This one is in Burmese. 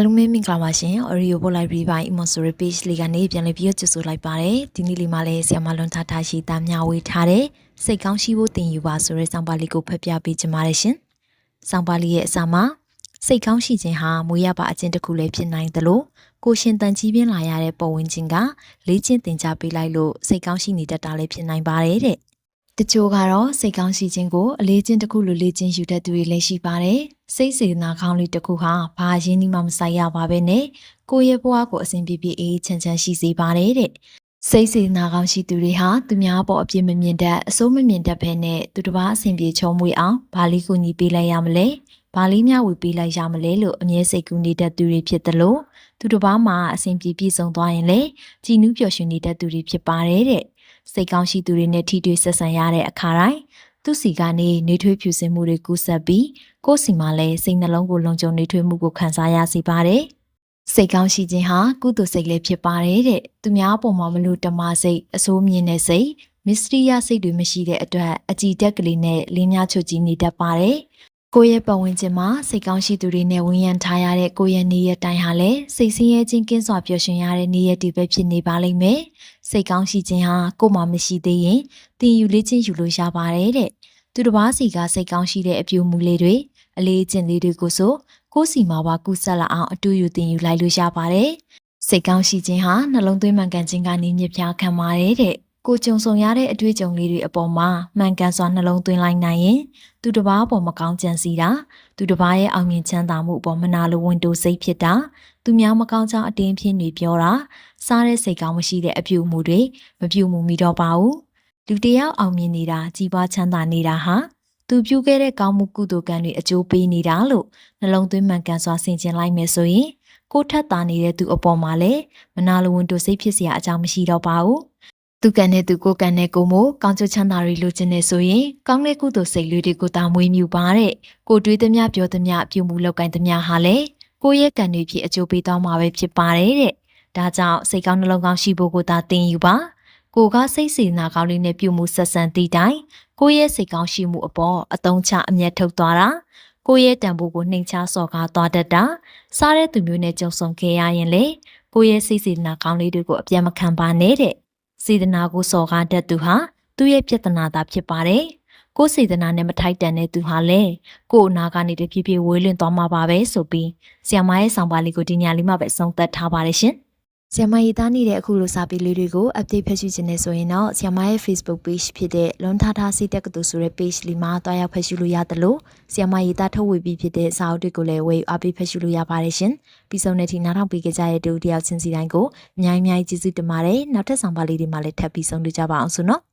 အားလုံးပဲမင်္ဂလာပါရှင် Oreo Book Library ပိုင်း Emostory Page လေးကနေပြန်လည်ပြီးတော့ကြိုဆိုလိုက်ပါတယ်ဒီနေ့လေးမှာလည်းဆရာမလွန်ထားထားရှိသားမျှဝေထားတဲ့စိတ်ကောင်းရှိဖို့တင်ယူပါဆိုတဲ့စောင်းပါလေးကိုဖတ်ပြပေးချင်ပါတယ်ရှင်စောင်းပါလေးရဲ့အစမှာစိတ်ကောင်းရှိခြင်းဟာမွေးရပါအကျင့်တစ်ခုလည်းဖြစ်နိုင်သလိုကိုရှင်တန်ကြီးပြင်းလာရတဲ့ပုံဝင်ခြင်းကလေ့ကျင့်သင်ကြားပေးလိုက်လို့စိတ်ကောင်းရှိနေတတ်တာလည်းဖြစ်နိုင်ပါတယ်တဲ့ တချို့ကတော့စိတ်ကောင်းရှိခြင်းကိုအလေးချင်းတစ်ခုလိုလေ့ကျင့်ယူတတ်သူတွေလည်းရှိပါတယ်။စိတ်စေတနာကောင်းလေးတစ်ခုဟာဘာအရင်းနှီးမှမဆိုင်ရပါပဲနဲ့ကိုယ့်ရဲ့ဘဝကိုအစဉ်ပြေပြေအေးအေးချမ်းချမ်းရှိစေပါတယ်တဲ့။စိတ်စေတနာကောင်းရှိသူတွေဟာသူများပေါ်အပြစ်မမြင်တတ်အစိုးမမြင်တတ်ဖဲနဲ့သူတစ်ပါးအစဉ်ပြေချုံမွေအောင်ဘာလေးကိုညီပေးလိုက်ရမလဲ။ဘာလေးများဝေပေးလိုက်ရမလဲလို့အမြဲစိတ်ကူးနေတတ်သူတွေဖြစ်တယ်လို့သူတစ်ပါးမှာအစဉ်ပြေပြည့်စုံသွားရင်လေကြည်နူးပျော်ရွှင်နေတတ်သူတွေဖြစ်ပါတယ်တဲ့။ စိတ်ကောင်းရှိသူတွေနဲ့ထိတွေ့ဆက်ဆံရတဲ့အခါတိုင်းသူစီကနေနေထွေးဖြူစင်မှုတွေကူးဆက်ပြီးကိုယ့်စီမှာလည်းစိတ်နှလုံးကိုလုံခြုံနေထွေးမှုကိုခံစားရစေပါတယ်။စိတ်ကောင်းရှိခြင်းဟာကုသိုလ်စိတ်လည်းဖြစ်ပါတယ်တဲ့။သူများအပေါ်မှာမလို့တမစိတ်အဆိုးမြင်တဲ့စိတ်မစ္စရိယစိတ်တွေမရှိတဲ့အတွက်အကြည်တက်ကလေးနဲ့လင်းများချွတ်ကြီးနေတတ်ပါတယ်။ ကိုယ့်ရဲ့ပတ်ဝန်းကျင်မှာစိတ်ကောင်းရှိသူတွေနဲ့ဝန်းရံထားရတဲ့ကိုယ့်ရဲ့နေရတိုင်းဟာလည်းစိတ်ဆင်းရဲခြင်းကင်းစွာပျော်ရွှင်ရတဲ့နေရတီပဲဖြစ်နေပါလိမ့်မယ်။စိတ်ကောင်းရှိခြင်းဟာကိုယ်မှမရှိသေးရင်တင်ယူလေးချင်းယူလို့ရပါတယ်တဲ့။သူတစ်ပါးစီကစိတ်ကောင်းရှိတဲ့အပြုမူလေးတွေအလေးအကျင့်လေးတွေကိုဆိုကိုယ်စီမှာပါကူးဆက်လာအောင်အတူယူတင်ယူလိုက်လို့ရပါတယ်။စိတ်ကောင်းရှိခြင်းဟာနှလုံးသွင်းမှန်ကန်ခြင်းကနေမြစ်ပြားခံပါတယ်တဲ့။ ကိုကြုံဆုံရတဲ့အတွေ့အကြုံလေးတွေအပေါ်မှာမှန်ကန်စွာနှလုံးသွင်းလိုက်နိုင်ရင်သူတစ်ပါးအပေါ်မကောင်းကြံစီတာသူတစ်ပါးရဲ့အောင်မြင်ချမ်းသာမှုအပေါ်မနာလိုဝန်တိုစိတ်ဖြစ်တာသူများမကောင်းကြောင်းအတင်းဖြစ်နေပြောတာစားတဲ့စိတ်ကောင်းမရှိတဲ့အပြုအမူတွေမပြုမူမိတော့ပါဘူးလူတယောက်အောင်မြင်နေတာကြီးပွားချမ်းသာနေတာဟာသူပြုခဲ့တဲ့ကောင်းမှုကုသိုလ်ကံတွေအကျိုးပေးနေတာလို့နှလုံးသွင်းမှန်ကန်စွာဆင်ခြင်လိုက်မယ်ဆိုရင်ကိုထက်တာနေတဲ့သူအပေါ်မှာလည်းမနာလိုဝန်တိုစိတ်ဖြစ်စရာအကြောင်းမရှိတော့ပါဘူး သူကံနဲ့သူကိုကံနဲ့ကိုမို့ကောင်းကျိုးချမ်းသာတွေလိုချင်နေဆိုရင်ကောင်းတဲ့ကုသိုလ်စိတ်လေးတွေကိုတာမွေးမြူပါတဲ့ကိုတွေးသမျှပြောသမျှပြုမှုလုပ်ကိုင်သမျှဟာလေကိုယ့်ရဲ့ကံတွေဖြစ်အကျိုးပေးသွားမှာပဲဖြစ်ပါတယ်တဲ့ဒါကြောင့်စိတ်ကောင်းနှလုံးကောင်းရှိဖို့ကိုသာသင်ယူပါကိုကစိတ်စေနာကောင်းလေးနဲ့ပြုမှုဆက်ဆံသည့်တိုင်ကိုယ့်ရဲ့စိတ်ကောင်းရှိမှုအပေါ်အတုံးချအမျက်ထုတ်သွားတာကိုယ့်ရဲ့တန်ဖိုးကိုနှိမ်ချစော်ကားသွားတတ်တာစားတဲ့သူမျိုးနဲ့ကြုံဆုံခဲ့ရရင်လေကိုယ့်ရဲ့စိတ်စေနာကောင်းလေးတွေကိုအပြတ်မခံပါနဲ့တဲ့ စေတနာကိုစော်ကားတတ်သူဟာသူ့ရဲ့ပြဿနာသာဖြစ်ပါတယ်။ကိုယ်စေတနာနဲ့မထိုက်တန်တဲ့သူဟာလည်းကိုယ်အနာကနေတဖြည်းဖြည်းဝေးလွင့်သွားမှာပါပဲဆိုပြီးဆီယမရဲ့ဆောင်ပါလေးကိုဒီညလေးမှာပဲဆုံးသက်ထားပါတယ်ရှင်။ ဆီယမရေးသားနေတဲ့အခုလိုစာပေလေးတွေကို update ဖတ်ရှုခြင်းနဲ့ဆိုရင်တော့ဆီယမရဲ့ Facebook page ဖြစ်တဲ့လွန်ထားထားစိတ်တက်ကတူဆိုတဲ့ page လေးမှာတွားရောက်ဖတ်ရှုလို့ရတယ်လို့ဆီယမရေးသားထုတ်ဝေပြီးဖြစ်တဲ့စာအုပ်တွေကိုလည်းဝေအားပေးဖတ်ရှုလို့ရပါတယ်ရှင်။ပြီးဆုံးတဲ့ထိနားထောင်ပေးကြတဲ့တူတယောက်ချင်းစီတိုင်းကိုအများကြီးအများကြီးကျေးဇူးတင်ပါတယ်။နောက်ထပ်ဆောင်ပါလေးတွေမှာလည်းထပ်ပြီးဆုံးတွေ့ကြပါအောင်ဆိုနော်။